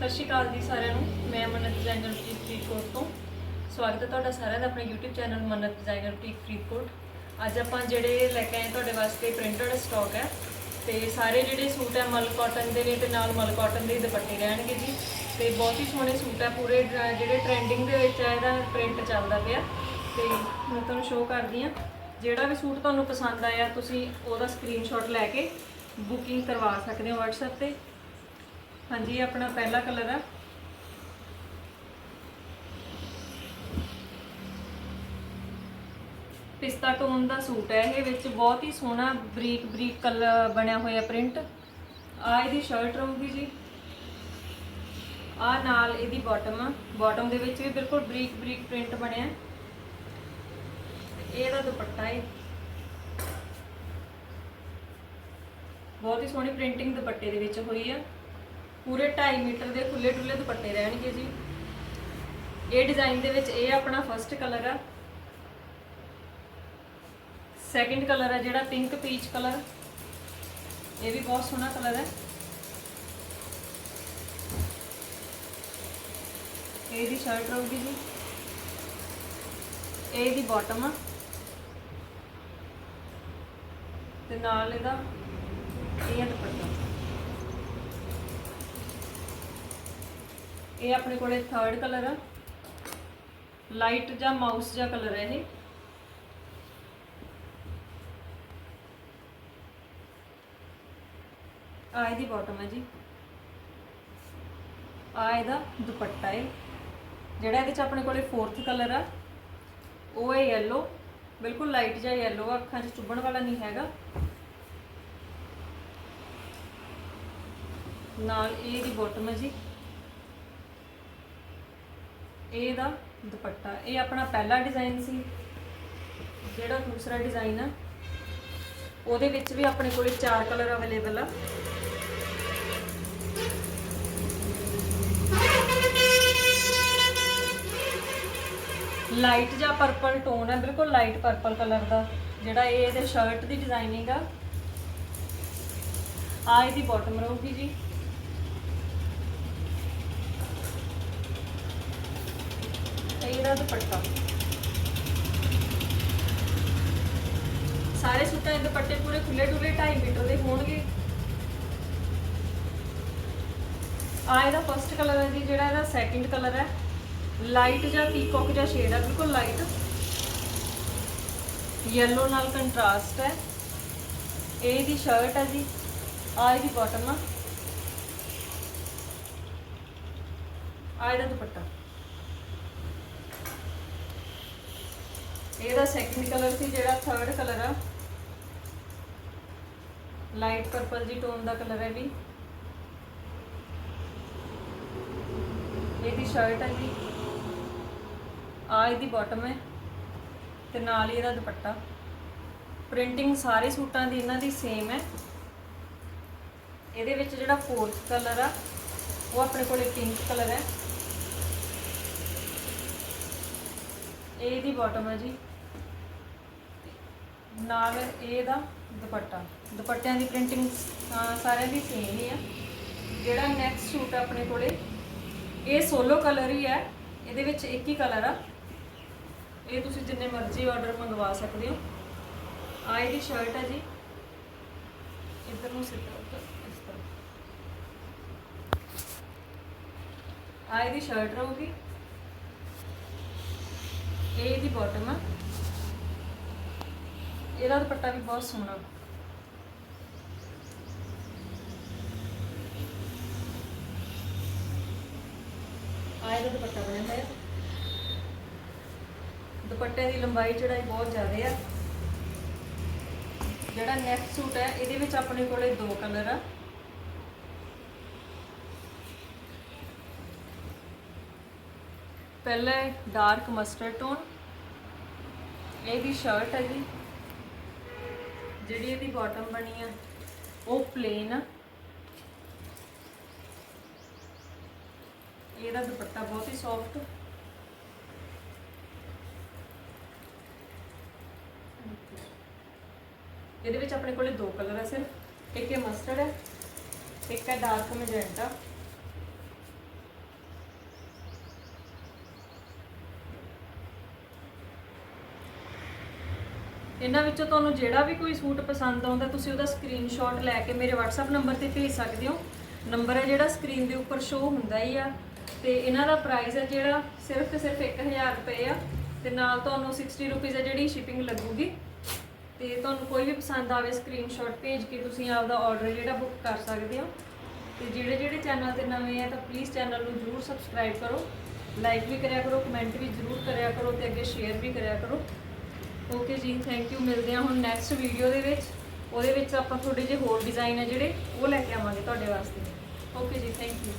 ਸਤਿ ਸ਼੍ਰੀ ਅਕਾਲ ਜੀ ਸਾਰਿਆਂ ਨੂੰ। ਮੈਂ ਮੰਨਤ ਡਿਜ਼ਾਈਨਰ ਬੁਟੀਕ ਫਰੀਦਕੋਟ ਤੋਂ। ਸਵਾਗਤ ਹੈ ਤੁਹਾਡਾ ਸਾਰਿਆਂ ਦਾ ਆਪਣੇ YouTube channel Mannat designer boutique Faridkot. ਅੱਜ ਆਪਾਂ ਜਿਹੜੇ ਲੈ ਕੇ ਆਏ ਤੁਹਾਡੇ ਵਾਸਤੇ ਪ੍ਰਿੰਟਡ ਸਟਾਕ ਹੈ, ਤੇ ਸਾਰੇ ਜਿਹੜੇ ਸੂਟ ਹੈ ਮਲ ਕਾਟਨ ਦੇ ਨੇ ਤੇ ਨਾਲ ਮਲ ਕਾਟਨ ਦੇ ਦੁਪੱਟੇ ਰਹਿਣਗੇ ਜੀ। ਤੇ ਬਹੁਤ ਹੀ ਸੋਹਣੇ ਸੂਟ ਹੈ, ਪੂਰੇ ਜਿਹੜੇ ਟ੍ਰੈਂਡਿੰਗ ਦੇ ਵਿੱਚ ਹੈ, ਇਹਦਾ ਪ੍ਰਿੰਟ ਚੱਲਦਾ ਪਿਆ। ਤੇ ਮੈਂ ਤੁਹਾਨੂੰ ਸ਼ੋਅ ਕਰਦੀ ਹਾਂ। ਜਿਹੜਾ ਵੀ ਸੂਟ ਤੁਹਾਨੂੰ ਪਸੰਦ ਆਇਆ, ਤੁਸੀਂ ਉਹਦਾ ਸਕਰੀਨਸ਼ਾਟ ਲੈ ਕੇ ਬੁਕਿੰਗ ਕਰਵਾ ਸਕਦੇ ਹੋ WhatsApp ਤੇ। ਹਾਂਜੀ, ਇਹ ਆਪਣਾ ਪਹਿਲਾ ਕਲਰ ਆ। ਪਿਸਤਾ ਟੋਨ ਦਾ ਸੂਟ ਹੈ, ਇਹ ਵਿੱਚ ਬਹੁਤ ਹੀ ਸੋਹਣਾ ਬਰੀਕ ਬਰੀਕ ਕਲਰ ਬਣਿਆ ਹੋਇਆ ਪ੍ਰਿੰਟ ਆ ਇਹਦੀ ਸ਼ਰਟ ਰਹੂਗੀ ਜੀ। ਆ ਨਾਲ ਇਹਦੀ ਬਾਟਮ ਆ। ਬਾਟਮ ਦੇ ਵਿੱਚ ਵੀ ਬਿਲਕੁਲ ਬਰੀਕ ਬਰੀਕ ਪ੍ਰਿੰਟ ਬਣਿਆ। ਇਹਦਾ ਦੁਪੱਟਾ ਹੈ ਬਹੁਤ ਹੀ ਸੋਹਣੀ ਪ੍ਰਿੰਟਿੰਗ ਦੁਪੱਟੇ ਦੇ ਵਿੱਚ ਹੋਈ ਆ। ਪੂਰੇ 2.5 ਮੀਟਰ ਦੇ ਖੁੱਲੇ ਡੁੱਲੇ ਦੁਪੱਟੇ ਰਹਿਣਗੇ ਜੀ। ਇਹ ਡਿਜ਼ਾਈਨ ਦੇ ਵਿੱਚ ਇਹ ਆਪਣਾ ਫਰਸਟ ਕਲਰ ਆ। ਸੈਕਿੰਡ ਕਲਰ ਹੈ ਜਿਹੜਾ ਪਿੰਕ ਪੀਚ ਕਲਰ ਇਹ ਵੀ ਬਹੁਤ ਸੋਹਣਾ ਕਲਰ ਹੈ ਇਹ ਦੀ ਸ਼ਰਟ ਰਹੂਗੀ ਜੀ। ਇਹ ਦੀ ਬਾਟਮ ਆ। ਤੇ ਨਾਲ ਇਹਦਾ ਇਹ ਆ ਦੁਪੱਟਾ। ਇਹ ਆਪਣੇ ਕੋਲੇ ਥਰਡ ਕਲਰ ਆ। ਲਾਈਟ ਜਾਂ ਮਾਊਸ ਜਾਂ ਕਲਰ ਹੈ ਇਹ। ਆ ਇਹਦੀ ਬਾਟਮ ਹੈ ਜੀ। ਆ ਇਹਦਾ ਦੁਪੱਟਾ ਹੈ ਜਿਹੜਾ ਇਹਦੇ ਚ ਆਪਣੇ ਕੋਲੇ ਫੋਰਥ ਕਲਰ ਆ, ਉਹ ਹੈ yellow ਬਿਲਕੁਲ ਲਾਈਟ ਜਿਹਾ yellow ਆ, ਅੱਖਾਂ 'ਚ ਚੁੱਭਣ ਵਾਲਾ ਨਹੀਂ ਹੈਗਾ। ਨਾਲ ਇਹ ਇਹਦੀ ਬਾਟਮ ਹੈ ਜੀ। ਇਹ ਦਾ ਦੁਪੱਟਾ। ਇਹ ਆਪਣਾ ਪਹਿਲਾ ਡਿਜ਼ਾਈਨ ਸੀ। ਜਿਹੜਾ ਦੂਸਰਾ ਡਿਜ਼ਾਈਨ ਆ, ਉਹਦੇ ਵਿੱਚ ਵੀ ਆਪਣੇ ਕੋਲੇ ਚਾਰ ਕਲਰ ਅਵੇਲੇਬਲ ਆ। ਲਾਈਟ ਜਾਂ ਪਰਪਲ ਟੋਨ ਹੈ ਬਿਲਕੁਲ ਲਾਈਟ ਪਰਪਲ ਕਲਰ ਦਾ। ਜਿਹੜਾ ਇਹ ਇਹਦੇ ਸ਼ਰਟ ਦੀ ਡਿਜ਼ਾਈਨਿੰਗ ਆ। ਆ ਇਹਦੀ ਬਾਟਮ ਰਹੂਗੀ ਜੀ। ਤੇ ਦੁਪੱਟਾ। ਸਾਰੇ ਸੂਟਾਂ ਦੇ ਦੁਪੱਟੇ ਪੂਰੇ ਖੁੱਲੇ ਡੁੱਲੇ 2.5 ਮੀਟਰ ਦੇ ਹੋਣਗੇ। ਆ ਇਹਦਾ ਫਰਸਟ ਕਲਰ ਹੈ ਜੀ, ਜਿਹੜਾ ਇਹਦਾ ਸੈਕਿੰਡ ਕਲਰ ਹੈ। ਲਾਈਟ ਜਾਂ ਪੀਕੌਕ ਜਾਂ ਸ਼ੇਡ ਹੈ, ਬਿਲਕੁਲ ਲਾਈਟ ਯੈਲੋ ਨਾਲ ਕੰਟਰਾਸਟ ਹੈ। ਇਹ ਇਹਦੀ ਸ਼ਰਟ ਹੈ ਜੀ ਆ ਇਹਦੀ ਬਾਟਮ ਆ। ਆ ਇਹਦਾ ਦੁਪੱਟਾ। ਇਹਦਾ ਸੈਕਿੰਡ ਕਲਰ ਸੀ, ਜਿਹੜਾ ਥਰਡ ਕਲਰ ਆ। ਲਾਈਟ ਪਰਪਲ ਜੀ ਟੋਨ ਦਾ ਕਲਰ ਹੈ ਵੀ। ਇਹਦੀ ਸ਼ਰਟ ਹੈ ਜੀ। ਆ ਇਹਦੀ ਬਾਟਮ ਹੈ ਤੇ ਨਾਲ ਹੀ ਇਹਦਾ ਦੁਪੱਟਾ। ਪ੍ਰਿੰਟਿੰਗ ਸਾਰੇ ਸੂਟਾਂ ਦੀ ਇਹਨਾਂ ਦੀ ਸੇਮ ਹੈ। ਇਹਦੇ ਵਿੱਚ ਜਿਹੜਾ ਫੋਰਥ ਕਲਰ ਆ, ਉਹ ਆਪਣੇ ਕੋਲੇ ਪਿੰਕ ਕਲਰ ਹੈ। ਇਹ ਇਹਦੀ ਬਾਟਮ ਹੈ ਜੀ। ਨਾਲ ਇਹਦਾ ਦੁਪੱਟਾ। ਦੁਪੱਟਿਆਂ ਦੀ ਪ੍ਰਿੰਟਿੰਗ ਸਾਰਿਆਂ ਦੀ ਸੇਮ ਹੀ ਆ ਜਿਹੜਾ ਨੈਕਸਟ ਸੂਟ ਆਪਣੇ ਕੋਲੇ ਇਹ ਸੋਲੋ ਕਲਰ ਹੀ ਹੈ। ਇਹਦੇ ਵਿੱਚ ਇੱਕ ਹੀ ਕਲਰ ਆ। ਇਹ ਤੁਸੀਂ ਜਿੰਨੇ ਮਰਜ਼ੀ ਆਰਡਰ ਮੰਗਵਾ ਸਕਦੇ ਹੋ। ਆ ਇਹਦੀ ਸ਼ਰਟ ਹੈ ਜੀ। ਇੱਧਰ ਨੂੰ ਸਿੱਧਾ ਇਸ ਤਰ੍ਹਾਂ। ਆ ਇਹਦੀ ਸ਼ਰਟ ਰਹੂਗੀ। ਇਹ ਇਹਦੀ ਬਾਟਮ ਆ। ਇਹਦਾ ਦੁਪੱਟਾ ਵੀ ਬਹੁਤ ਸੋਹਣਾ। ਆ ਦੁਪੱਟਾ ਬਣਿਆ ਹੋਇਆ। ਦੁਪੱਟੇ ਦੀ ਲੰਬਾਈ ਚੜਾਈ ਬਹੁਤ ਜ਼ਿਆਦਾ ਆ। ਜਿਹੜਾ ਨੈਕ ਸੂਟ ਹੈ ਇਹਦੇ ਵਿੱਚ ਆਪਣੇ ਕੋਲੇ ਦੋ ਕਲਰ ਆ। ਪਹਿਲਾ ਹੈ ਡਾਰਕ ਮਸਟਰਡ ਟੋਨ ਇਹਦੀ ਸ਼ਰਟ ਹੈ ਜੀ, ਜਿਹੜੀ ਇਹਦੀ ਬਾਟਮ ਬਣੀ ਆ, ਉਹ ਪਲੇਨ ਆ। ਇਹਦਾ ਦੁਪੱਟਾ ਬਹੁਤ ਹੀ ਸੌਫਟ ਇਹਦੇ ਵਿੱਚ ਆਪਣੇ ਕੋਲੇ ਦੋ ਕਲਰ ਹੈ ਸਿਰਫ, ਇੱਕ ਹੈ ਮਸਟਰਡ ਹੈ ਇੱਕ ਹੈ ਡਾਰਕ ਮੈਜੈਂਟਾ ਇਹਨਾਂ ਵਿੱਚੋਂ ਤੁਹਾਨੂੰ ਜਿਹੜਾ ਵੀ ਕੋਈ ਸੂਟ ਪਸੰਦ ਆਉਂਦਾ, ਤੁਸੀਂ ਉਹਦਾ ਸਕਰੀਨਸ਼ਾਟ ਲੈ ਕੇ ਮੇਰੇ WhatsApp ਨੰਬਰ ਤੇ ਭੇਜ ਸਕਦੇ ਹੋ। ਨੰਬਰ ਹੈ ਜਿਹੜਾ ਸਕਰੀਨ ਦੇ ਉੱਪਰ ਸ਼ੋ ਹੁੰਦਾ ਹੀ ਆ। ਤੇ ਇਹਨਾਂ ਦਾ ਪ੍ਰਾਈਸ ਹੈ ਜਿਹੜਾ ਸਿਰਫ ਤੇ ਸਿਰਫ 1000 ਰੁਪਏ ਆ। ਤੇ ਨਾਲ ਤੁਹਾਨੂੰ 60 ਰੁਪਏ ਆ ਜਿਹੜੀ ਸ਼ਿਪਿੰਗ ਲੱਗੂਗੀ। ਤੇ ਤੁਹਾਨੂੰ ਕੋਈ ਵੀ ਪਸੰਦ ਆਵੇ ਸਕਰੀਨਸ਼ਾਟ ਭੇਜ ਕੇ ਤੁਸੀਂ ਆਪਦਾ ਆਰਡਰ ਜਿਹੜਾ ਬੁੱਕ ਕਰ ਸਕਦੇ ਹੋ। ਤੇ ਜਿਹੜੇ ਜਿਹੜੇ ਚੈਨਲ ਤੇ ਨਵੇਂ ਆ, ਤਾਂ ਪਲੀਜ਼ ਚੈਨਲ ਨੂੰ ਜਰੂਰ ਸਬਸਕ੍ਰਾਈਬ ਕਰੋ। ਲਾਈਕ ਵੀ ਕਰਿਆ ਕਰੋ ਕਮੈਂਟ ਵੀ ਜਰੂਰ ਕਰਿਆ ਕਰੋ ਤੇ ਅੱਗੇ ਸ਼ੇਅਰ ਵੀ ਕਰਿਆ ਕਰੋ। ਓਕੇ ਜੀ ਥੈਂਕ ਯੂ ਮਿਲਦੇ ਹਾਂ ਹੁਣ ਨੈਕਸਟ ਵੀਡੀਓ ਦੇ ਵਿੱਚ। ਉਹਦੇ ਵਿੱਚ ਆਪਾਂ ਥੋੜੇ ਜਿਹੇ ਹੋਰ ਡਿਜ਼ਾਈਨ ਆ ਜਿਹੜੇ, ਉਹ ਲੈ ਕੇ ਆਵਾਂਗੇ ਤੁਹਾਡੇ ਵਾਸਤੇ। ਓਕੇ ਜੀ ਥੈਂਕ ਯੂ